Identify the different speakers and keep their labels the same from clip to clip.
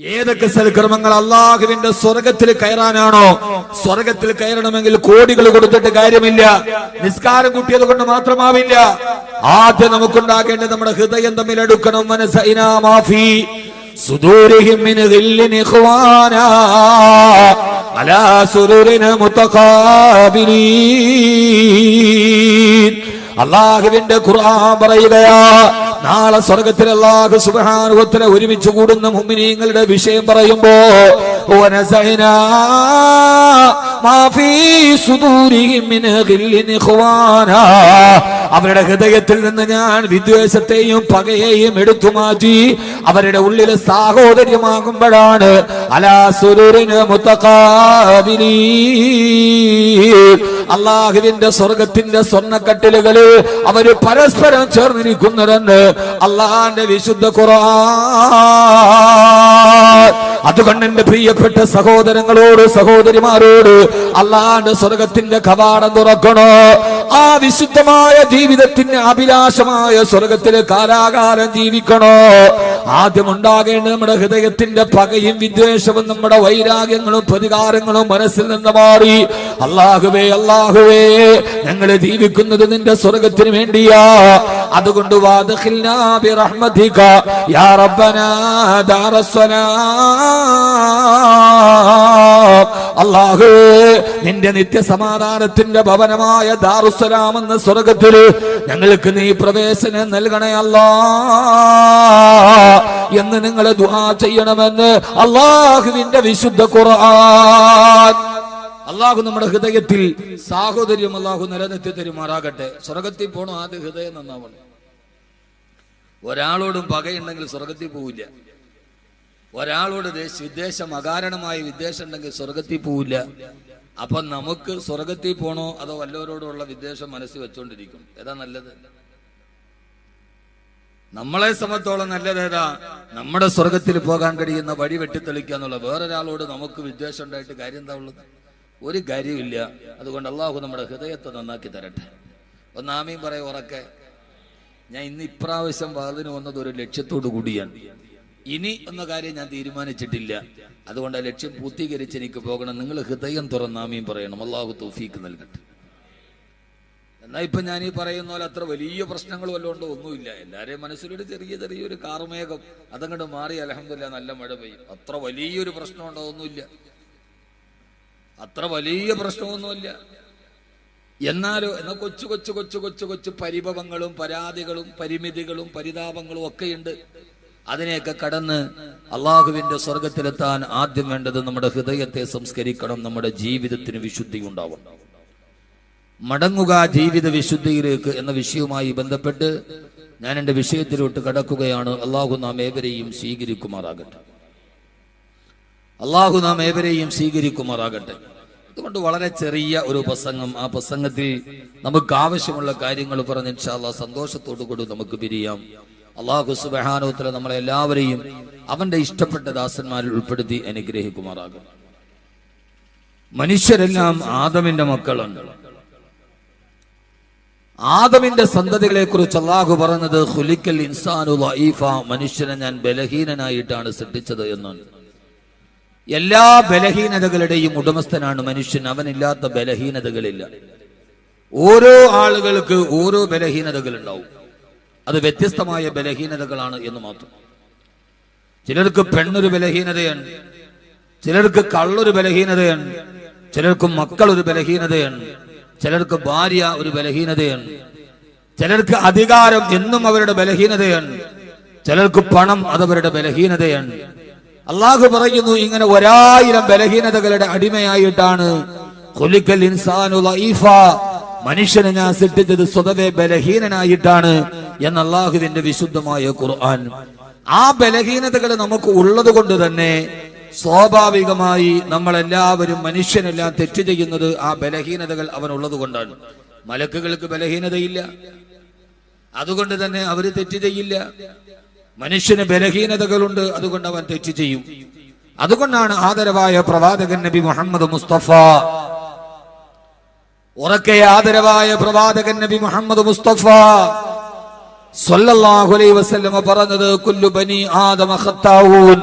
Speaker 1: ഏതൊക്കെ സൽക്കർമ്മങ്ങൾ അള്ളാഹുവിന്റെ സ്വർഗത്തിൽ കയറാനാണോ? സ്വർഗത്തിൽ കയറണമെങ്കിൽ കോടികൾ കൊടുത്തിട്ട് കാര്യമില്ല. നിസ്കാരം കൂട്ടിയത് കൊണ്ട് മാത്രമാവില്ല. ആദ്യം നമുക്കുണ്ടാക്കേണ്ടത് നമ്മുടെ ഹൃദയം തമ്മിൽ എടുക്കണം മനസ്സിനാഫി സുദൂരിഹിം അലാ സുറുരിന മുതഖാബിലീൻ. അള്ളാഹുവിന്റെ ഖുർആൻ പറയുകയാ നാളെ സ്വർഗത്തിൽ അള്ളാഹു സുബ്ഹാനഹുവതആല ഒരുമിച്ച് കൂടുന്ന മുഅ്മിനീങ്ങളുടെ വിഷയം പറയുമ്പോ മാഫി അവരുടെ ഹൃദയത്തിൽ നിന്ന് ഞാൻ വിദ്വേഷത്തെയും പകയെയും എടുത്തു മാറ്റി അവരുടെ ഉള്ളിലെ സാഹോദര്യമാകുമ്പോഴാണ് അലാസുരൂരിന് മുത്തക്കാവിനി അള്ളാഹുവിന്റെ സ്വർഗത്തിന്റെ സ്വർണക്കട്ടിലുകൾ അവർ പരസ്പരം ചേർന്നിരിക്കുന്നതെന്ന് അള്ളാഹിന്റെ വിശുദ്ധ ഖുർആൻ. അതുകൊണ്ട് എന്റെ പ്രിയപ്പെട്ട സഹോദരങ്ങളോട് സഹോദരിമാരോട് അല്ലാണ്ട് സ്വർഗത്തിന്റെ കവാടം തുറക്കണോ? ആ വിശുദ്ധമായ ജീവിതത്തിന്റെ അഭിലാഷമായ സ്വർഗത്തിലെ കാലാകാലം ജീവിക്കണോ? ആദ്യം ഉണ്ടാകേണ്ട നമ്മുടെ ഹൃദയത്തിന്റെ പകയും വിദ്വേഷവും നമ്മുടെ വൈരാഗ്യങ്ങളും പ്രതികാരങ്ങളും മനസ്സിൽ നിന്ന് മാറി. അല്ലാഹുവേ അല്ലാഹുവേ ഞങ്ങളെ ജീവിക്കുന്നത് നിന്റെ സ്വർഗത്തിന് വേണ്ടിയാ. അതുകൊണ്ട് അള്ളാഹു നിന്റെ നിത്യസമാധാനത്തിന്റെ ഭവനമായ ദാറുസലാം എന്ന സ്വർഗത്തിൽ ഞങ്ങൾക്ക് നീ പ്രവേശനം നൽകണേ അല്ലാ എന്ന് നിങ്ങൾ ദുആ ചെയ്യണമെന്ന് അള്ളാഹുവിന്റെ വിശുദ്ധ ഖുർആൻ. അള്ളാഹു നമ്മുടെ ഹൃദയത്തിൽ സാഹോദര്യം അള്ളാഹു നിലനിർത്തി തരുമാറാകട്ടെ. സ്വർഗത്തിൽ പോണോ ആദ്യ ഹൃദയം നന്നാവണം. ഒരാളോടും പകയുണ്ടെങ്കിൽ സ്വർഗത്തിൽ പോവില്ല. ഒരാളോട് വിദ്വേഷം അകാരണമായ വിദ്വേഷം ഉണ്ടെങ്കിൽ സ്വർഗത്തിൽ പോവില്ല. അപ്പൊ നമുക്ക് സ്വർഗത്തിൽ പോണോ അതോ വല്ലവരോടുള്ള വിദ്വേഷം മനസ്സിൽ വെച്ചോണ്ടിരിക്കും? ഏതാ നല്ലത്? നമ്മളെ സംബന്ധിച്ചോളം നല്ലത് ഏതാ? നമ്മുടെ സ്വർഗത്തിൽ പോകാൻ കഴിയുന്ന വഴി വെട്ടിത്തെളിക്കുക എന്നുള്ള വേറൊരാളോട് നമുക്ക് വിദ്വേഷം ഉണ്ടായിട്ട് കാര്യം എന്താ ഉള്ളത്? ഒരു കാര്യമില്ല അതുകൊണ്ട് അള്ളാഹു നമ്മുടെ ഹൃദയത്തെ നന്നാക്കി തരട്ടെ. ഒന്നാമയും പറയും ഉറക്കെ. ഞാൻ ഇന്ന് ഇപ്രാവശ്യം വാതിന് വന്നത് ഒരു ലക്ഷ്യത്തോടു കൂടിയാണ്. ഇനി എന്ന കാര്യം ഞാൻ തീരുമാനിച്ചിട്ടില്ല. അതുകൊണ്ട് ആ ലക്ഷ്യം പൂർത്തീകരിച്ച് എനിക്ക് പോകണം. നിങ്ങൾ ഹൃദയം തുറന്നാമയും പറയണം. അള്ളാഹു തൗഫീക്ക് നൽകട്ടെ. എന്നാ ഇപ്പൊ ഞാൻ ഈ പറയുന്ന പോലെ അത്ര വലിയ പ്രശ്നങ്ങൾ വല്ലതും ഉണ്ടോ ഒന്നുമില്ല. എല്ലാരെയും മനസ്സിലൊരു ചെറിയ ചെറിയൊരു കാർമേഘം അതങ്ങോട്ട് മാറി. അലഹമില്ല നല്ല മഴ പെയ്യും. അത്ര വലിയൊരു പ്രശ്നമുണ്ടോ ഒന്നുമില്ല. അത്ര വലിയ പ്രശ്നമൊന്നുമില്ല. എന്നാലോ എന്നാൽ കൊച്ചു കൊച്ചു കൊച്ചു കൊച്ചു കൊച്ചു പരിഭവങ്ങളും പരാതികളും പരിമിതികളും പരിതാപങ്ങളും ഒക്കെയുണ്ട്. അതിനെയൊക്കെ കടന്ന് അള്ളാഹുവിന്റെ സ്വർഗത്തിലെത്താൻ ആദ്യം വേണ്ടത് നമ്മുടെ ഹൃദയത്തെ സംസ്കരിക്കണം നമ്മുടെ ജീവിതത്തിന് വിശുദ്ധി ഉണ്ടാവണം. മടങ്ങുക ജീവിത വിശുദ്ധിയിലേക്ക് എന്ന വിഷയവുമായി ബന്ധപ്പെട്ട് ഞാൻ എന്റെ വിഷയത്തിലോട്ട് കടക്കുകയാണ്. അള്ളാഹു നാം ഏവരെയും സ്വീകരിക്കുമാറാകട്ടെ. അള്ളാഹു നാം ഏവരെയും സ്വീകരിക്കുമാറാകട്ടെ. അതുകൊണ്ട് വളരെ ചെറിയ ഒരു പ്രസംഗം. ആ പ്രസംഗത്തിൽ നമുക്ക് ആവശ്യമുള്ള കാര്യങ്ങൾ പറഞ്ഞ് ഇൻഷാല്ല സന്തോഷത്തോടു കൂടി നമുക്ക് പിരിയാം. അള്ളാഹു സുബാനോത്തര നമ്മളെ എല്ലാവരെയും അവന്റെ ഇഷ്ടപ്പെട്ട ദാസന്മാരിൽ ഉൾപ്പെടുത്തി അനുഗ്രഹിക്കുമാറാകും മനുഷ്യരെല്ലാം ആദമിന്റെ മക്കളാണ്. ആദമിന്റെ സന്തതികളെ കുറിച്ച് അള്ളാഹു പറഞ്ഞത് ഹുലിക്കൽ ഇൻസാനു മനുഷ്യനെ ഞാൻ ബലഹീനനായിട്ടാണ് സൃഷ്ടിച്ചത് എന്നാണ്. എല്ലാ ബലഹീനതകളുടെയും ഉടമസ്ഥനാണ് മനുഷ്യൻ. അവനില്ലാത്ത ബലഹീനതകളില്ല. ഓരോ ആളുകൾക്ക് ഓരോ ബലഹീനതകൾ ഉണ്ടാവും അത് വ്യത്യസ്തമായ ബലഹീനതകളാണ് എന്ന് മാത്രം. ചിലർക്ക് പെണ്ണൊരു ബലഹീനതയാണ്. ചിലർക്ക് കള്ളൊരു ബലഹീനതയാണ്. ചിലർക്ക് മക്കൾ ഒരു ബലഹീനതയാണ്. ചിലർക്ക് ഭാര്യ ഒരു ബലഹീനതയാണ്. ചിലർക്ക് അധികാരം എന്നും അവരുടെ ബലഹീനതയാണ്. ചിലർക്ക് പണം അതവരുടെ ബലഹീനതയാണ്. അള്ളാഹു പറയുന്നു ഇങ്ങനെ ഒരായിരം ബലഹീനതകളുടെ അടിമയായിട്ടാണ്. കൊലിക്കൽ ഇൻസാനു. മനുഷ്യനെ ഞാൻ സൃഷ്ടിച്ചത് സ്വതവേ ബലഹീനനായിട്ടാണ് എന്ന അള്ളാഹുവിന്റെ വിശുദ്ധമായ ഖുർആൻ. ആ ബലഹീനതകൾ നമുക്ക് ഉള്ളത് കൊണ്ട് തന്നെ സ്വാഭാവികമായി നമ്മളെല്ലാവരും മനുഷ്യനെല്ലാം തെറ്റ് ചെയ്യുന്നത് ആ ബലഹീനതകൾ അവനുള്ളത് കൊണ്ടാണ്. മലക്കുകൾക്ക് ബലഹീനതയില്ല. അതുകൊണ്ട് തന്നെ അവർ തെറ്റ് ചെയ്യില്ല. മനുഷ്യന് ബലഹീനതകളുണ്ട് അതുകൊണ്ട് അവൻ തെറ്റ് ചെയ്യും. അതുകൊണ്ടാണ് ആദരവായ പ്രവാചകൻ നബി മുഹമ്മദ് മുസ്തഫ. ഉറക്കെ ആദരവായ പ്രവാചകൻ നബി മുഹമ്മദ് മുസ്തഫ സല്ലല്ലാഹു അലൈഹി വസല്ലമ പറഞ്ഞു കുല്ലു ബനി ആദമ ഖത്താഊൻ.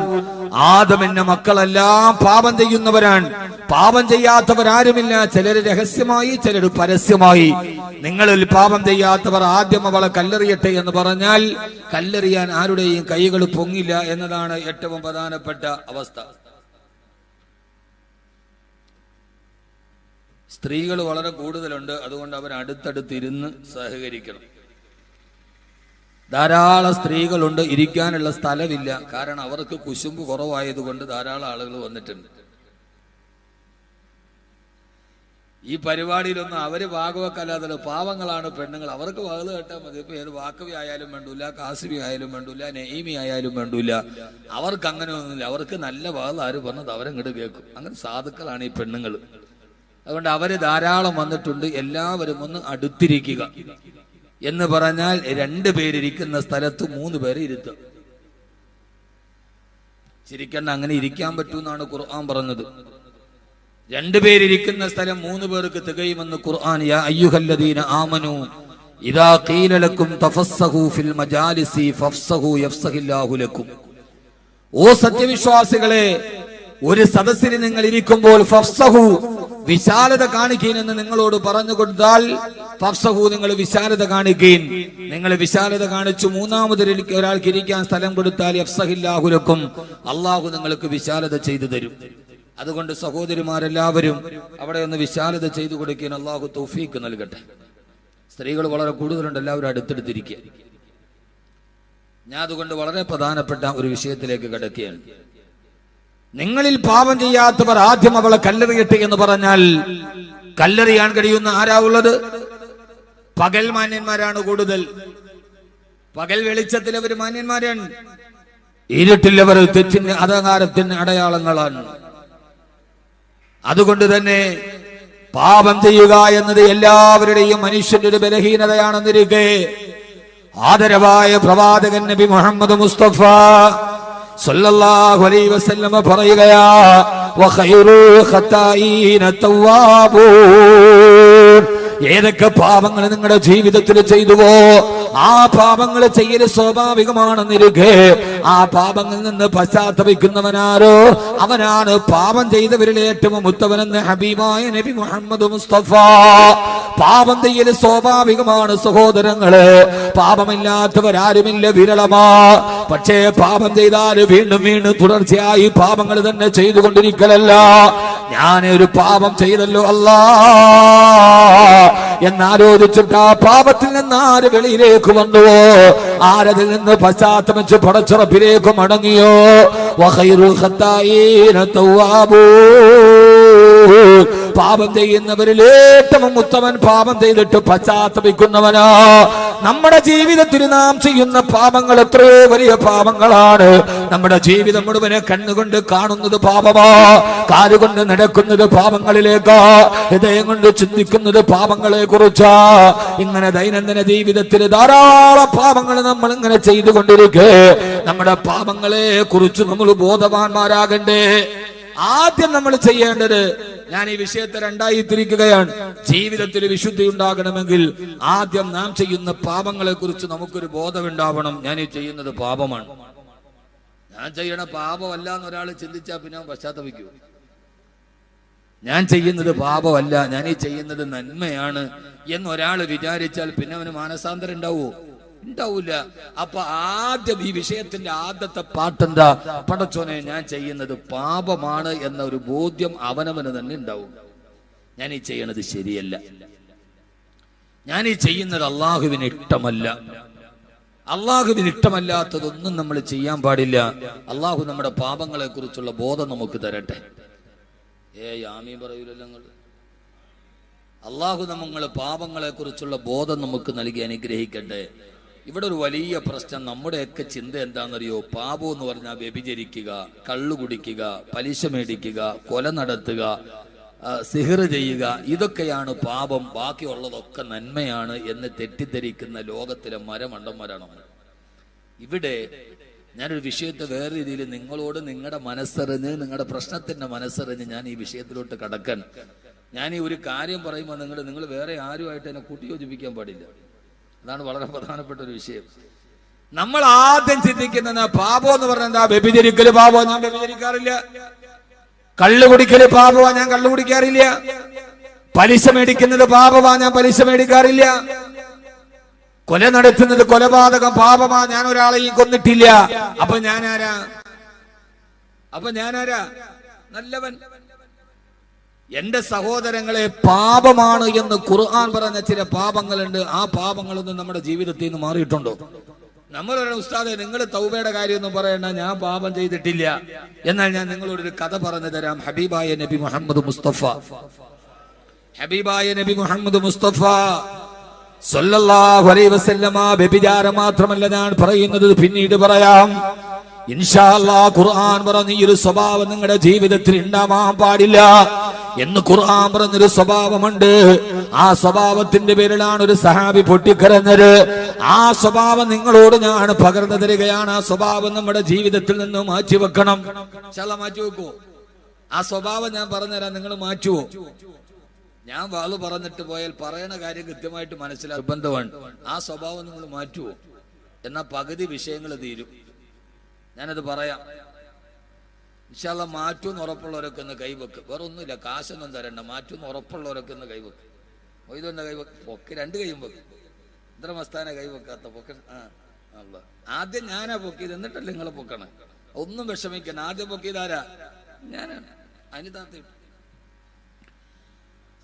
Speaker 1: ആദമിന്റെ മക്കളെല്ലാം പാപം ചെയ്യുന്നവരാണ്. പാപം ചെയ്യാത്തവരാരുമില്ല. ചിലര് രഹസ്യമായി ചിലര് പരസ്യമായി. നിങ്ങളിൽ പാപം ചെയ്യാത്തവർ ആദ്യം അവളെ കല്ലെറിയട്ടെ എന്ന് പറഞ്ഞാൽ കല്ലെറിയാൻ ആരുടെയും കൈകൾ പൊങ്ങില്ല എന്നതാണ് ഏറ്റവും പ്രധാനപ്പെട്ട അവസ്ഥ. സ്ത്രീകൾ വളരെ കൂടുതലുണ്ട്. അതുകൊണ്ട് അവർ സഹകരിക്കണം. ധാരാളം സ്ത്രീകളുണ്ട് ഇരിക്കാനുള്ള സ്ഥലമില്ല. കാരണം അവർക്ക് കുശുമ്പ് കുറവായതുകൊണ്ട് ധാരാളം ആളുകൾ വന്നിട്ടുണ്ട്. ഈ പരിപാടിയിലൊന്നും അവർ ഭാഗവക്കല്ലാതെ പാവങ്ങളാണ് പെണ്ണുങ്ങൾ. അവർക്ക് വകത് കേട്ടാൽ മതി. ഇപ്പൊ ഏത് വാക്കവി ആയാലും വേണ്ടൂല കാസിബി ആയാലും വേണ്ടൂല നെയ്മി ആയാലും വേണ്ടൂല അവർക്ക് അങ്ങനെ ഒന്നുമില്ല അവർക്ക് നല്ല വകത് ആര് പറഞ്ഞത് അവരങ്ങോട്ട് കേൾക്കും. അങ്ങനെ സാധുക്കളാണ് ഈ പെണ്ണുങ്ങൾ. അതുകൊണ്ട് അവർ ധാരാളം വന്നിട്ടുണ്ട്. എല്ലാവരും ഒന്ന് അടുത്തിരിക്കുക. എന്ന് പറഞ്ഞാൽ രണ്ട് പേരിരിക്കുന്ന സ്ഥലത്ത് മൂന്ന് പേര് ഇരുത്തുക ചിരിക്കണ്ട അങ്ങനെ ഇരിക്കാൻ പറ്റൂന്നാണ് ഖുർആൻ പറഞ്ഞത്. രണ്ടുപേരിരിക്കുന്ന സ്ഥലം മൂന്ന് പേർക്ക് തികയുമെന്ന് ഖുർആൻ യാ അയ്യുഹല്ലദീന ഇദാ ഖീല ലക്കും ഫിൽ മജാലിസി ലക്കും. ഓ സത്യവിശ്വാസികളെ ഒരു സദസ്സിൽ നിങ്ങൾ ഇരിക്കുമ്പോൾ ഫഫ്സഹു വിശാലത കാണിക്കീനെന്ന് നിങ്ങളോട് പറഞ്ഞു കൊടുത്താൽ ഫഫ്സഹു നിങ്ങൾ വിശാലത കാണിക്കീൻ. നിങ്ങൾ വിശാലത കാണിച്ചു മൂന്നാമത് ഒരാൾക്ക് ഇരിക്കാൻ സ്ഥലം കൊടുത്താൽ എഫ്സഹില്ലാഹുലക്കും അള്ളാഹു നിങ്ങൾക്ക് വിശാലത ചെയ്തു തരും. അതുകൊണ്ട് സഹോദരിമാരെല്ലാവരും അവിടെ ഒന്ന് വിശാലത ചെയ്തു കൊടുക്കാൻ അള്ളാഹു തൗഫീക്ക് നൽകട്ടെ. സ്ത്രീകൾ വളരെ കൂടുതലുണ്ട് എല്ലാവരും അടുത്തെടുത്തിരിക്കുക ഞാൻ അതുകൊണ്ട് വളരെ പ്രധാനപ്പെട്ട ഒരു വിഷയത്തിലേക്ക് കിടക്കുകയാണ്. നിങ്ങളിൽ പാപം ചെയ്യാത്തവർ ആദ്യം അവളെ കല്ലെറിയട്ടെ എന്ന് പറഞ്ഞാൽ കല്ലെറിയാൻ കഴിയുന്ന ആരാ ഉള്ളത്? പകൽ മാന്യന്മാരാണ് കൂടുതൽ. പകൽ വെളിച്ചത്തിൽ അവർ മാന്യന്മാരാണ്. ഇരുട്ടിലവർ തെറ്റിന് അധകാരത്തിന് അടയാളങ്ങളാണ്. അതുകൊണ്ട് തന്നെ പാപം ചെയ്യുക എന്നത് എല്ലാവരുടെയും മനുഷ്യന്റെ ഒരു ബലഹീനതയാണെന്നിരിക്കെ. ആദരവായ പ്രവാചകൻ നബി മുഹമ്മദ് മുസ്തഫ സല്ലല്ലാഹു അലൈഹി വസല്ലമ പറയുകയാ വഖൈറുൽ ഖതായിന തവ്വാബൂൻ. ഏതൊക്കെ പാപങ്ങൾ നിങ്ങളുടെ ജീവിതത്തിൽ ചെയ്തുവോ ആ പാപങ്ങൾ ചെയ്യൽ സ്വാഭാവികമാണെന്നിരിക്കെ. ആ പാപങ്ങളിൽ നിന്ന് പശ്ചാത്തപിക്കുന്നവനാരോ? അവനാണ് പാപം ചെയ്തവരിൽ ഏറ്റവും ഉത്തവനെന്ന് ഹബീബായ നബി മുഹമ്മദ് മുസ്തഫ. പാപം ചെയ്യൽ സ്വാഭാവികമാണ് സഹോദരങ്ങൾ. പാപമില്ലാത്തവരാരുമില്ല വിരളമാ. പക്ഷേ പാപം ചെയ്താൽ വീണ്ടും വീണ്ടും തുടർച്ചയായി പാപങ്ങൾ തന്നെ ചെയ്തുകൊണ്ടിരിക്കലല്ല. ഞാൻ ഒരു പാപം ചെയ്തല്ലോ അല്ലാ. എന്നാലോചിച്ചിട്ട് ആ പാപത്തിൽ നിന്ന് ആര് വെളിയിലേക്ക് വന്നുവോ? ആരതിൽ നിന്ന് പശ്ചാത്തപിച്ച് പടച്ചുറപ്പിലേക്ക് മടങ്ങിയോ? വഹൈറുൽ. പാപം ചെയ്യുന്നവരിൽ ഏറ്റവും ഉത്തമൻ പാപം ചെയ്തിട്ട് പശ്ചാത്തപിക്കുന്നവനാ. നമ്മുടെ ജീവിതത്തിൽ നാം ചെയ്യുന്ന പാപങ്ങൾ എത്രയോ വലിയ പാപങ്ങളാണ്. നമ്മുടെ ജീവിതം മുഴുവനെ കണ്ണുകൊണ്ട് കാണുന്നത് പാപമാ. കാലുകൊണ്ട് നടക്കുന്നത് പാപങ്ങളിലേക്കാ. ഹൃദയം കൊണ്ട് ചിന്തിക്കുന്നത് പാപങ്ങളെ കുറിച്ചാ ഇങ്ങനെ ദൈനംദിന ജീവിതത്തിൽ ധാരാളം പാപങ്ങൾ നമ്മൾ ഇങ്ങനെ ചെയ്തുകൊണ്ടിരിക്കെ. നമ്മുടെ പാപങ്ങളെ കുറിച്ച് നമ്മൾ ബോധവാന്മാരാകണ്ടേ. ആദ്യം നമ്മൾ ചെയ്യേണ്ടത് ഞാൻ ഈ വിഷയത്തെ രണ്ടായി തിരിക്കുകയാണ്. ജീവിതത്തിൽ വിശുദ്ധി ഉണ്ടാകണമെങ്കിൽ ആദ്യം നാം ചെയ്യുന്ന പാപങ്ങളെ കുറിച്ച് നമുക്കൊരു ബോധമുണ്ടാവണം. ഞാൻ ഈ ചെയ്യുന്നത് പാപമാണ്. ഞാൻ ചെയ്യണ പാപമല്ല എന്ന് ഒരാൾ ചിന്തിച്ചാൽ പിന്നെ പശ്ചാത്തപിക്കൂ ഞാൻ ചെയ്യുന്നത് പാപമല്ല. ഞാൻ ഈ ചെയ്യുന്നത് നന്മയാണ്. എന്ന് ഒരാൾ വിചാരിച്ചാൽ പിന്നെ അവന് മാനസാന്തരം ഉണ്ടാവോ ഉണ്ടാവൂല. അപ്പൊ ആദ്യം ഈ വിഷയത്തിന്റെ ആദ്യത്തെ പാട്ടെന്താ? പടച്ചോനെ ഞാൻ ചെയ്യുന്നത് പാപമാണ് എന്ന ഒരു ബോധ്യം അവനവന് തന്നെ ഉണ്ടാവും. ഞാൻ ഈ ചെയ്യണത് ശരിയല്ല. ഞാൻ ഈ ചെയ്യുന്നത് അള്ളാഹുവിന് ഇഷ്ടമല്ല. അള്ളാഹുവിന് ഇഷ്ടമല്ലാത്തതൊന്നും നമ്മൾ ചെയ്യാൻ പാടില്ല. അള്ളാഹു നമ്മുടെ പാപങ്ങളെ കുറിച്ചുള്ള ബോധം നമുക്ക് തരട്ടെ. ഏ യാമി പറയൂലല്ലോ അള്ളാഹു നമ്മളെ പാപങ്ങളെ കുറിച്ചുള്ള ബോധം നമുക്ക് നൽകി അനുഗ്രഹിക്കട്ടെ. ഇവിടെ ഒരു വലിയ പ്രശ്നം നമ്മുടെയൊക്കെ ചിന്ത എന്താണെന്നറിയോ? പാപം എന്ന് പറഞ്ഞാൽ വ്യഭിചരിക്കുക കള്ളു കുടിക്കുക പലിശ മേടിക്കുക കൊല നടത്തുക സിഹിർ ചെയ്യുക ഇതൊക്കെയാണ് പാപം ബാക്കിയുള്ളതൊക്കെ നന്മയാണ് എന്ന് തെറ്റിദ്ധരിക്കുന്ന ലോകത്തിലെ മരമണ്ടന്മാരാണ് ഇവിടെ ഞാനൊരു വിഷയത്തെ വേറെ രീതിയിൽ നിങ്ങളോട് നിങ്ങളുടെ മനസ്സറിഞ്ഞ് നിങ്ങളുടെ പ്രശ്നത്തിന്റെ മനസ്സറിഞ്ഞ് ഞാൻ ഈ വിഷയത്തിലോട്ട് കടക്കാൻ. ഞാൻ ഈ ഒരു കാര്യം പറയുമ്പോൾ നിങ്ങൾ നിങ്ങൾ വേറെ ആരുമായിട്ട് എന്നെ കൂട്ടിയോജിപ്പിക്കാൻ പാടില്ല. അതാണ് വളരെ പ്രധാനപ്പെട്ട ഒരു വിഷയം. നമ്മൾ ആദ്യം ചിന്തിക്കുന്നത് പാപം എന്ന് പറഞ്ഞാൽ എന്താ? വ്യഭിചരിക്കൽ പാപോ. ഞാൻ വ്യഭിചരിക്കാറില്ല. കള്ളു കുടിക്കൽ പാപമാ ഞാൻ കള്ളു കുടിക്കാറില്ല. പലിശ മേടിക്കുന്നത് പാപമാ ഞാൻ പലിശ മേടിക്കാറില്ല. കൊല നടത്തുന്നത് കൊലപാതകം പാപമാ ഞാൻ ഒരാളെയും കൊന്നിട്ടില്ല. അപ്പൊ ഞാനാരാ? അപ്പൊ ഞാനാരാ? നല്ലവൻ. എന്റെ സഹോദരങ്ങളെ പാപമാണ് എന്ന് ഖുർആൻ പറഞ്ഞ ചില പാപങ്ങളുണ്ട്. ആ പാപങ്ങളൊന്നും നമ്മുടെ ജീവിതത്തിൽ നിന്ന് മാറിയിട്ടുണ്ടോ? നമ്മളൊരു ഉസ്താദെ നിങ്ങൾ തൗബയുടെ കാര്യമൊന്നും പറയണ്ട ഞാൻ പാപം ചെയ്തിട്ടില്ല. എന്നാൽ ഞാൻ നിങ്ങളോടൊരു കഥ പറഞ്ഞു തരാം. ഹബീബായ നബി മുഹമ്മദ് മുസ്തഫ. ഹബീബായ നബി മുഹമ്മദ് മുസ്തഫ സല്ലല്ലാഹു അലൈഹി വസല്ലമ മാത്രമല്ല ഞാൻ പറയുന്നത്. പിന്നീട് പറയാം ഇൻഷാ അല്ലാ ഖുർആൻ പറഞ്ഞ ഈ ഒരു സ്വഭാവം നിങ്ങളുടെ ജീവിതത്തിൽ ഉണ്ടാവാൻ പാടില്ല. എന്ന് ഖുർആൻ പറഞ്ഞൊരു സ്വഭാവമുണ്ട്. ആ സ്വഭാവത്തിന്റെ പേരിലാണ് ഒരു സഹാബി പൊട്ടിക്കരഞ്ഞത്. ആ സ്വഭാവം നിങ്ങളോട് ഞാൻ പകർന്നു തരികയാണ്. ആ സ്വഭാവം നമ്മുടെ ജീവിതത്തിൽ നിന്ന് മാറ്റി വെക്കണം. ചില മാറ്റി വെക്കൂ ആ സ്വഭാവം ഞാൻ പറഞ്ഞുതരാം. നിങ്ങൾ മാറ്റുവോ? ഞാൻ വാൾ പറഞ്ഞിട്ട് പോയാൽ പറയണ കാര്യം കൃത്യമായിട്ട് മനസ്സിലാക്കും ബന്ധമാണ് ആ സ്വഭാവം നിങ്ങൾ മാറ്റുവോ? എന്നാ പകുതി വിഷയങ്ങൾ തീരും. ഞാനത് പറയാം. ഇൻഷാല്ല മാറ്റുമെന്ന് ഉറപ്പുള്ളവരൊക്കെ ഒന്ന് കൈവെക്ക്. വേറെ ഒന്നുമില്ല കാശൊന്നും തരണ്ട. മാറ്റുമെന്ന് ഉറപ്പുള്ളവരൊക്കെ ഒന്ന് കൈവെക്ക്. മൊയ്തൊന്ന് കൈവെക്ക്. പൊക്ക് രണ്ട് കൈയും വെക്ക് ഇത്ര മസ്താന കൈവെക്കാത്ത പൊക്ക. ആ ആദ്യം ഞാനാ പൊക്കിയത്. എന്നിട്ടല്ലേ നിങ്ങൾ പൊക്കണം? ഒന്നും വിഷമിക്കണം ആദ്യം പൊക്കിയത് ആരാ? ഞാനാണ് അനിതാത്ത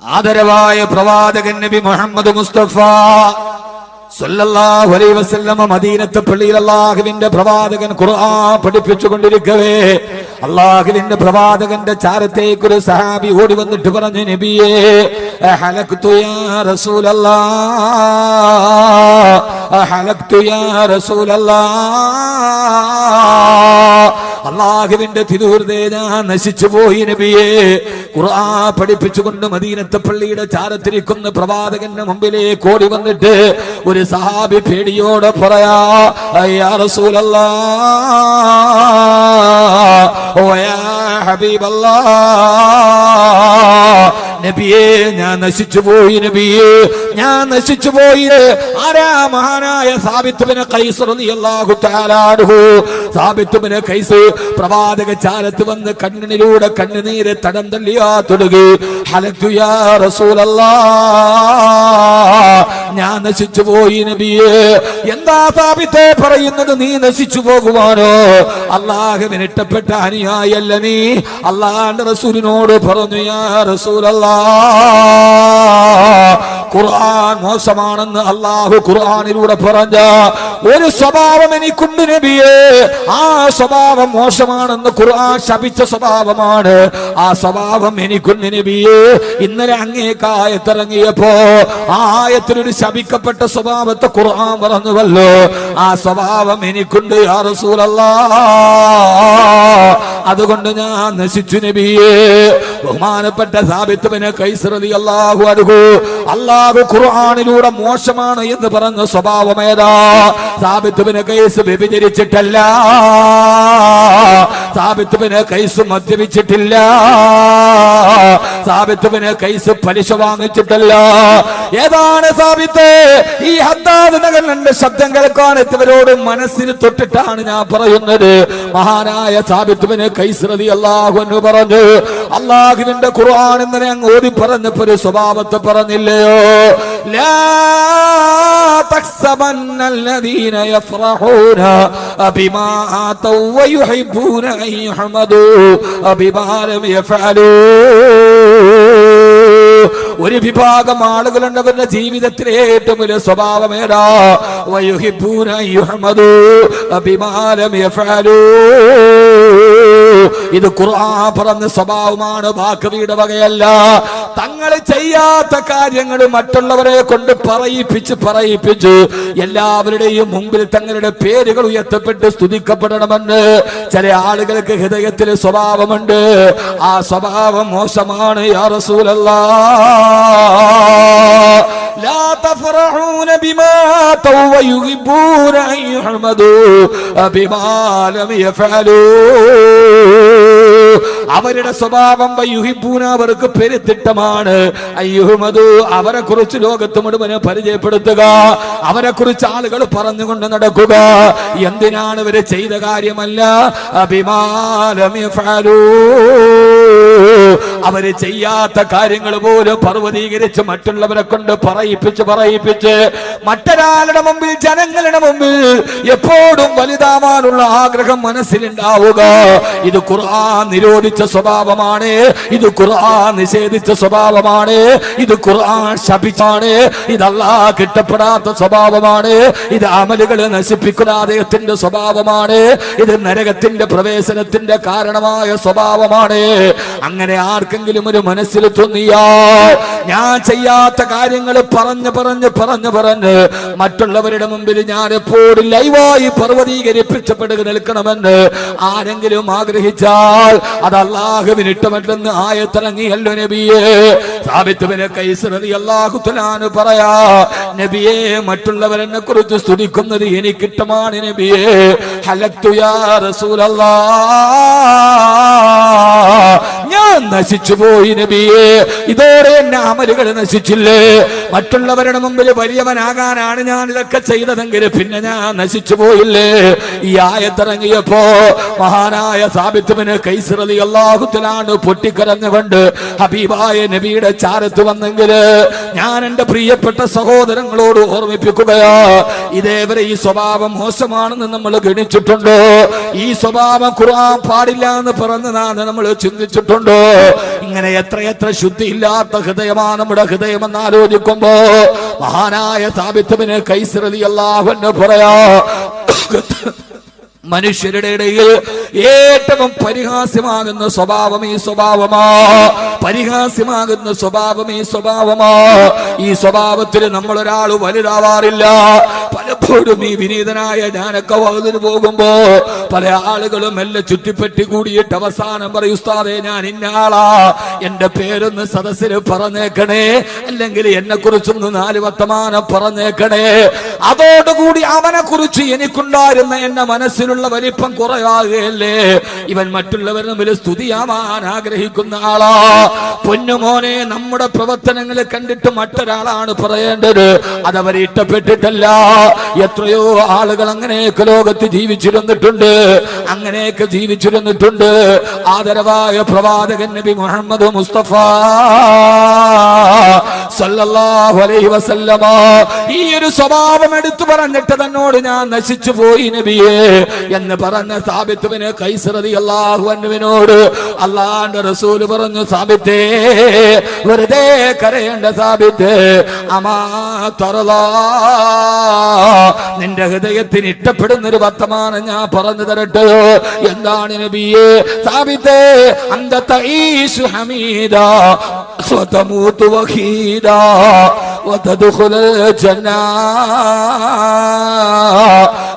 Speaker 1: ആദരവായ പ്രവാചകൻ നബി മുഹമ്മദ് മുസ്തഫ സല്ലല്ലാഹു അലൈഹി വസല്ലമ മദീനത്തെ പള്ളിയിൽ അള്ളാഹുവിന്റെ പ്രവാചകൻ ഖുർആൻ പഠിപ്പിച്ചു അള്ളാഹുവിന്റെ പ്രവാചകന്റെ ചാരത്തേക്ക് ഒരു സഹാബി ഓടി വന്നിട്ട് പറഞ്ഞു നബിയേ യാ റസൂലല്ലാഹ് അള്ളാഹുവിന്റെ തിരുഹൃദയ ഞാൻ നശിച്ചു പോയി നബിയെ. ഖുർആ പഠിപ്പിച്ചുകൊണ്ട് മദീനത്തെ പള്ളിയുടെ ചാരത്തിരിക്കുന്ന പ്രവാചകന്റെ മുമ്പിലേക്ക് ഓടി വന്നിട്ട് ഒരു സഹാബി പേടിയോടെ പറയാ അയ്യാ റസൂലല്ലാ ഓ ഹബീബല്ലാ. നബിയെ ഞാൻ നശിച്ചു പോയി നബിയെ ഞാൻ നശിച്ചു പോയി. ആരാ മഹാനായ സാബിത്തുബിനെ സാബിത്തുബിന് കൈസ് പ്രവാചക ചാലത്ത് വന്ന് കണ്ണിലൂടെ കണ്ണുനീര് തടം തള്ളിയാ തുടങ്ങി ഹലത്തു യാ റസൂലല്ലാ. ഞാൻ നശിച്ചു പോയി നബിയെ. എന്താ സാബിത്തെ പറയുന്നത്? നീ നശിച്ചു പോകുവാനോ? അള്ളാഹുവിന് ഇഷ്ടപ്പെട്ട അനുയായല്ല നീ. അള്ളാന്റെ റസൂലിനോട് പറഞ്ഞു യാ റസൂലല്ലാ ഖുർആൻ മോശമാണെന്ന് അള്ളാഹു ഖുർആാനിലൂടെ പറഞ്ഞ ഒരു സ്വഭാവം എനിക്കുണ്ട് നബിയെ. ആ സ്വഭാവം മോശമാണെന്ന് ഖുർആൻ ശപിച്ച സ്വഭാവമാണ്. ആ സ്വഭാവം എനിക്കുണ്ട് നബിയെ. ഇന്നലെ അങ്ങേക്കായത്തിറങ്ങിയപ്പോ ആ ആയത്തിലൊരു ശപിക്കപ്പെട്ട സ്വഭാവത്തെ ഖുർആൻ പറഞ്ഞുവല്ലോ. ആ സ്വഭാവം എനിക്കുണ്ട് അതുകൊണ്ട് ഞാൻ നശിച്ചു നബിയെ. ബഹുമാനപ്പെട്ട സാബിത്തുവിനെ കൈസറതി അള്ളാഹു അടുകു അള്ളാഹു ഖുർആാനിലൂടെ മോശമാണ് എന്ന് പറഞ്ഞ സ്വഭാവം ഏതാ? സാബിത്തുവിനെ കൈസ് വ്യഭിചരിച്ചിട്ടല്ല. സാബിത്തുവിനെ കൈസ് മദ്യപിച്ചിട്ടില്ല. സാബിത്തുവിനെ കൈസ് പലിശ വാങ്ങിച്ചിട്ടല്ല. ഏതാണ് സാബിത്ത്? ഈ ഹദ്ദാദ് നഗരന്റെ ശബ്ദം കേൾക്കാൻ എത്തിയവരോട് മനസ്സിന് തൊട്ടിട്ടാണ് ഞാൻ പറയുന്നത്. മഹാനായ സാബിത്തുവിനെ കൈസ്രതി അള്ളാഹു എന്ന് പറഞ്ഞു അള്ളാഹുവിന്റെ ഖുർആൻ ഇന്നലെ അങ്ങ് ഓതി പറഞ്ഞപ്പോ ഒരു സ്വഭാവത്തെ പറഞ്ഞില്ലയോ? ലാ ഒരു വിഭാഗം ആളുകളുണ്ട് അവരുടെ ജീവിതത്തിലെ ഏറ്റവും വലിയ സ്വഭാവം ഏതാ? യഫഅലൂ ഇത് ഖുർആൻ പറഞ്ഞ സ്വഭാവമാണ് ബാക്കവിയുടെ വകയല്ല. തങ്ങൾ ചെയ്യാത്ത കാര്യങ്ങൾ മറ്റുള്ളവരെ കൊണ്ട് പറയിപ്പിച്ച് പറയിപ്പിച്ച് എല്ലാവരുടെയും മുമ്പിൽ തങ്ങളുടെ പേരുകൾ ഉയർത്തപ്പെട്ട് സ്തുതിക്കപ്പെടണമെന്ന് ചില ആളുകൾക്ക് ഹൃദയത്തിൽ സ്വഭാവമുണ്ട്. ആ സ്വഭാവം മോശമാണ് യാ റസൂലല്ലാ. لا تفرحون بما أتوا ويحبون أن يحمدوا بما لم يفعلوا അവരുടെ സ്വഭാവം വയുഹിബൂന അവർക്ക് പെരുത്തിട്ടമാണ് അയ്യുഹമതു അവരെ കുറിച്ച് ലോകത്ത് മുഴുവന് പരിചയപ്പെടുത്തുക അവരെ കുറിച്ച് ആളുകൾ പറഞ്ഞുകൊണ്ട് നടക്കുക എന്തിനാണ് ഇവര് ചെയ്ത കാര്യമല്ല അഭിമാനം അവർ ചെയ്യാത്ത കാര്യങ്ങൾ പോലും പർവതീകരിച്ച് മറ്റുള്ളവരെ കൊണ്ട് പറയിപ്പിച്ച് പറയിപ്പിച്ച് മറ്റൊരാളുടെ മുമ്പിൽ ജനങ്ങളുടെ മുമ്പിൽ എപ്പോഴും വലുതാവാനുള്ള ആഗ്രഹം മനസ്സിലുണ്ടാവുക. ഇത് ഖുർആൻ നിരോധിച്ച സ്വഭാവമാണ്. ഇത് ഖുർആൻ നിഷേധിച്ച സ്വഭാവമാണ്. ഇത് ഖുർആൻ ശപിച്ചാണ്. ഇതല്ലാ കിട്ടപ്പെടാത്ത സ്വഭാവമാണ്. ഇത് അമലുകൾ നശിപ്പിക്കുന്ന അദ്ദേഹത്തിന്റെ സ്വഭാവമാണ്. ഇത് നരകത്തിന്റെ പ്രവേശനത്തിന്റെ കാരണമായ സ്വഭാവമാണ്. അങ്ങനെ ആർക്കെങ്കിലും ഒരു മനസ്സിൽ തോന്നിയാ ഞാൻ ചെയ്യാത്ത കാര്യങ്ങൾ പറഞ്ഞു പറഞ്ഞ് പറഞ്ഞു പറഞ്ഞ് മറ്റുള്ളവരുടെ മുമ്പിൽ ഞാൻ എപ്പോഴും ലൈവായി പർവതീകരിപ്പിച്ചപ്പെടുക നിൽക്കണമെന്ന് ആരെങ്കിലും ആഗ്രഹിച്ചാൽ അത് അള്ളാഹുവിന് ഇട്ടമല്ലെന്ന് ആയത്തിറങ്ങിയല്ലോ നബിയെ. സാബിത്തുവിനെ കൈസറതി അള്ളാഹുത്തലാന് പറയാ നബിയെ മറ്റുള്ളവരെന്നെ കുറിച്ച് സ്തുതിക്കുന്നത് എനിക്കിട്ടമാണ് നബിയെ. ഹലത്തുയാ റസൂലല്ലാ. നശിച്ചു പോയി നബിയെ. ഇതോടെ എന്നെ അമലുകൾ നശിച്ചില്ലേ? മറ്റുള്ളവരുടെ മുമ്പിൽ വലിയവനാകാനാണ് ഞാൻ ഇതൊക്കെ ചെയ്തതെങ്കിൽ പിന്നെ ഞാൻ നശിച്ചു പോയില്ലേ? ഈ ആയത്തിറങ്ങിയപ്പോ മഹാനായ സാബിത്തുവിന് കൈസിറതി അള്ളാഹുത്തിലാണ് പൊട്ടിക്കരഞ്ഞുകൊണ്ട് ഹബീബായ നബിയുടെ ചാരത്ത് വന്നെങ്കിൽ ഞാൻ എന്റെ പ്രിയപ്പെട്ട സഹോദരങ്ങളോട് ഓർമ്മിപ്പിക്കുകയാ. ഇതേവരെ ഈ സ്വഭാവം മോശമാണെന്ന് നമ്മൾ ഗണിച്ചിട്ടുണ്ടോ? ഈ സ്വഭാവം ഖുർആൻ പാടില്ല എന്ന് പറഞ്ഞതാണ് നമ്മൾ ചിന്തിച്ചിട്ടുണ്ടോ? ഇങ്ങനെ എത്രയെത്ര ശുദ്ധിയില്ലാത്ത ഹൃദയമാണ് നമ്മുടെ ഹൃദയം എന്ന് ആലോചിക്കുമ്പോ മഹാനായ സാബിത്തുവിന് കൈസിറലി അള്ളാഹുവിന് പറയാ മനുഷ്യരുടെ ഇടയിൽ ഏറ്റവും പരിഹാസ്യമാകുന്ന സ്വഭാവം ഈ സ്വഭാവമാ. പരിഹാസ്യമാകുന്ന സ്വഭാവം ഈ സ്വഭാവമാ. ഈ സ്വഭാവത്തിൽ നമ്മൾ ഒരാൾ വലുതാവാറില്ല. പലപ്പോഴും ഈ വിനീതനായ ഞാനൊക്കെ വകുതിന് പോകുമ്പോ പല ആളുകളും എല്ലാം ചുറ്റിപ്പറ്റി കൂടിയിട്ട് അവസാനം പറയും ഞാൻ ഇന്ന ആളാ. എന്റെ പേരൊന്ന് സദസ്സിന് പറഞ്ഞേക്കണേ. അല്ലെങ്കിൽ എന്നെ കുറിച്ചൊന്ന് നാല് വർത്തമാനം പറഞ്ഞേക്കണേ. അതോടുകൂടി അവനെ കുറിച്ച് എനിക്കുണ്ടായിരുന്ന എന്റെ മനസ്സിലുള്ള വലിപ്പം കുറയാകുകയല്ലേ ഇവൻ മറ്റുള്ളവരുടെ മുമ്പിൽ സ്തുതിയാവാൻ ആഗ്രഹിക്കുന്ന ആളാ. പൊന്നുമോനെ നമ്മുടെ പ്രവർത്തനങ്ങൾ കണ്ടിട്ട് മറ്റൊരാളാണ് പറയേണ്ടത്. അതവർ ഇഷ്ടപ്പെട്ടിട്ടല്ല. എത്രയോ ആളുകൾ അങ്ങനെയൊക്കെ ലോകത്ത് ജീവിച്ചിരുന്നിട്ടുണ്ട്. അങ്ങനെയൊക്കെ ജീവിച്ചിരുന്നിട്ടുണ്ട്. ആദരവായ പ്രവാചകൻ നബി മുഹമ്മദ് മുസ്തഫ സല്ലല്ലാഹു അലൈഹി വസല്ലമ. ഈ ഒരു സ്വഭാവം എടുത്തു പറഞ്ഞിട്ട് തന്നോട് ഞാൻ നശിച്ചു പോയി നബിയെ. എന്ന് പറഞ്ഞ സാബിത്തുവിന് കൈസറതി അള്ളാഹുവിനോട് അള്ളാഹുന്റെ റസൂൽ പറഞ്ഞു സാബിത്തേ വെറുതെ കരയേണ്ട സാബിത്ത് അമാ തുറലാ നിന്റെ ഹൃദയത്തിന് ഇഷ്ടപ്പെടുന്ന ഒരു വർത്തമാനം ഞാൻ പറഞ്ഞു തരട്ടെ. എന്താണ് നബിയേ? സാബിത്തേ അന്ത തൈഷു ഹമീദ സ്വതമൂത്തു വഹീദ.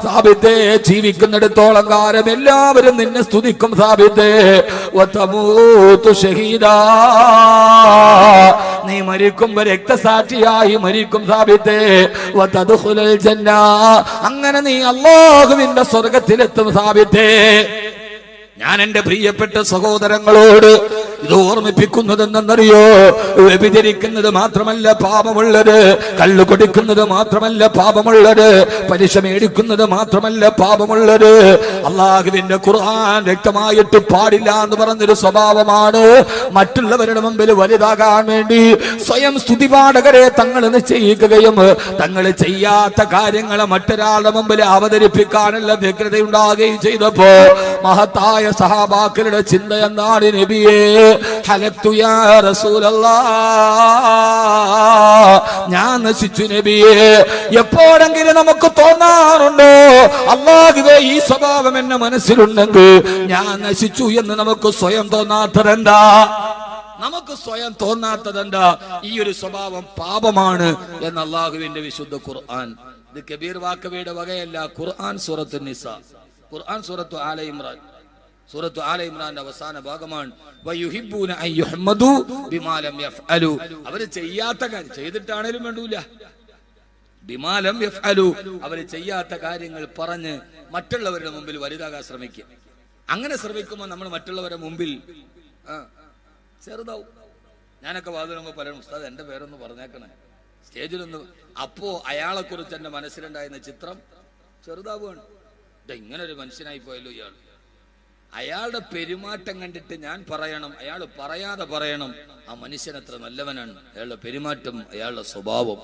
Speaker 1: സാബിത്തെ ജീവിക്കുന്നിടത്തോളം കാലം എല്ലാവരും നിന്നെ സ്തുതിക്കും സാബിത്തെ. നീ മരിക്കുമ്പോ രക്തസാക്ഷിയായി മരിക്കും സാബിത്തെ. അങ്ങനെ നീ അല്ലാഹുവിന്റെ സ്വർഗത്തിലെത്തും സാബിത്തെ. ഞാൻ എന്റെ പ്രിയപ്പെട്ട സഹോദരങ്ങളോട് ഇത് ഓർമ്മിപ്പിക്കുന്നത് എന്തെന്നറിയോ വ്യഭിചരിക്കുന്നത് മാത്രമല്ല പാപമുള്ളത് കള്ളു കൊടുക്കുന്നത് മാത്രമല്ല പാപമുള്ളത് പലിശ മേടിക്കുന്നത് മാത്രമല്ല പാപമുള്ളത്. അള്ളാഹുവിന്റെ ഖുർആൻ വ്യക്തമായിട്ട് പാടില്ല എന്ന് പറഞ്ഞൊരു സ്വഭാവമാണ്. മറ്റുള്ളവരുടെ മുമ്പിൽ വലുതാകാൻ വേണ്ടി സ്വയം സ്തുതിപാഠകരെ തങ്ങൾ നിശ്ചയിക്കുകയും തങ്ങൾ ചെയ്യാത്ത കാര്യങ്ങളെ മറ്റൊരാളുടെ മുമ്പിൽ അവതരിപ്പിക്കാനുള്ള വ്യഗ്രതയുണ്ടാകുകയും ചെയ്തപ്പോ മഹത്തായ സഹാബാക്കളുടെ ചിന്ത നബിയെ? ഞാൻ നശിച്ചു നബിയെ. എപ്പോഴെങ്കിലും നമുക്ക് തോന്നാറുണ്ടോ? അള്ളാഹുവേ ഈ സ്വഭാവം എന്നെ മനസ്സിലുണ്ടെങ്കിൽ ഞാൻ നശിച്ചു എന്ന് നമുക്ക് സ്വയം തോന്നാത്തതെന്താ? നമുക്ക് സ്വയം തോന്നാത്തതെന്താ? ഈ ഒരു സ്വഭാവം പാപമാണ് എന്ന് അള്ളാഹുവിന്റെ വിശുദ്ധ ഖുർആൻ. ഇത് കബീർ വാക്കവയുടെ വകയല്ല ഖുർആൻ സൂറത്ത് നിസ. ഖുർആൻ സൂറത്തു ആല സൂറത്തു ആല ഇമ്രാന്റെ അവസാന ഭാഗമാണ്. അവർ ചെയ്യാത്ത കാര്യം ചെയ്തിട്ടാണേലും വേണ്ടൂല. ബിമാലം അവർ ചെയ്യാത്ത കാര്യങ്ങൾ പറഞ്ഞ് മറ്റുള്ളവരുടെ മുമ്പിൽ വലുതാകാൻ ശ്രമിക്കുക അങ്ങനെ ശ്രമിക്കുമ്പോൾ നമ്മൾ മറ്റുള്ളവരുടെ മുമ്പിൽ ചെറുതാവും. ഞാനൊക്കെ വാതിലുമ്പോൾ പലരും ഉസ്താദ് എന്റെ പേരൊന്ന് പറഞ്ഞേക്കണേ. സ്റ്റേജിലൊന്ന് അപ്പോ അയാളെ കുറിച്ച് എന്റെ മനസ്സിലുണ്ടായിരുന്ന ചിത്രം ചെറുതാവുകയാണ്. ഇങ്ങനെ ഒരു മനുഷ്യനായി പോയല്ലോ ഇയാൾ. അയാളുടെ പെരുമാറ്റം കണ്ടിട്ട് ഞാൻ പറയണം. അയാൾ പറയാതെ പറയണം. ആ മനുഷ്യൻ എത്ര നല്ലവനാണ്. അയാളുടെ പെരുമാറ്റം അയാളുടെ സ്വഭാവം.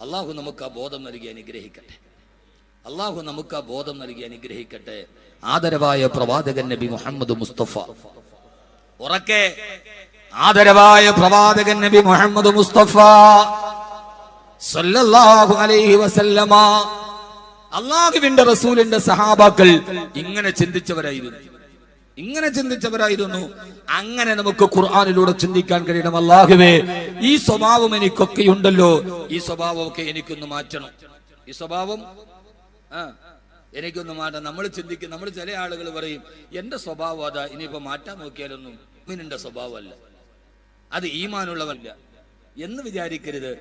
Speaker 1: അള്ളാഹു നമുക്ക് ആ ബോധം നൽകി അനുഗ്രഹിക്കട്ടെ. അള്ളാഹു നമുക്ക് ആ ബോധം നൽകി അനുഗ്രഹിക്കട്ടെ. ആദരവായ പ്രവാചകൻ നബി മുഹമ്മദ് മുസ്തഫ. ഉറക്കെ ആദരവായ പ്രവാചകൻ നബി മുഹമ്മദ് മുസ്തഫ. സല്ലല്ലാഹു അലൈഹി വസല്ലമ. അള്ളാഹുവിന്റെ റസൂലിന്റെ സഹാബാക്കൾ ഇങ്ങനെ ചിന്തിച്ചവരായിരുന്നു. ഇങ്ങനെ ചിന്തിച്ചവരായിരുന്നു. അങ്ങനെ നമുക്ക് ഖുർആാനിലൂടെ ചിന്തിക്കാൻ കഴിയണം. അള്ളാഹുവേ ഈ സ്വഭാവം എനിക്കൊക്കെ ഉണ്ടല്ലോ. ഈ സ്വഭാവമൊക്കെ എനിക്കൊന്ന് മാറ്റണം. ഈ സ്വഭാവം ആ എനിക്കൊന്ന് മാറ്റാം നമ്മൾ ചിന്തിക്കും നമ്മൾ ചില ആളുകൾ പറയും എന്റെ സ്വഭാവം അതാ ഇനിയിപ്പോ മാറ്റാൻ നോക്കിയാലൊന്നും ഇവനിന്റെ സ്വഭാവമല്ല. അത് ഈമാനുള്ളവല്ല എന്ന് വിചാരിക്കരുത്.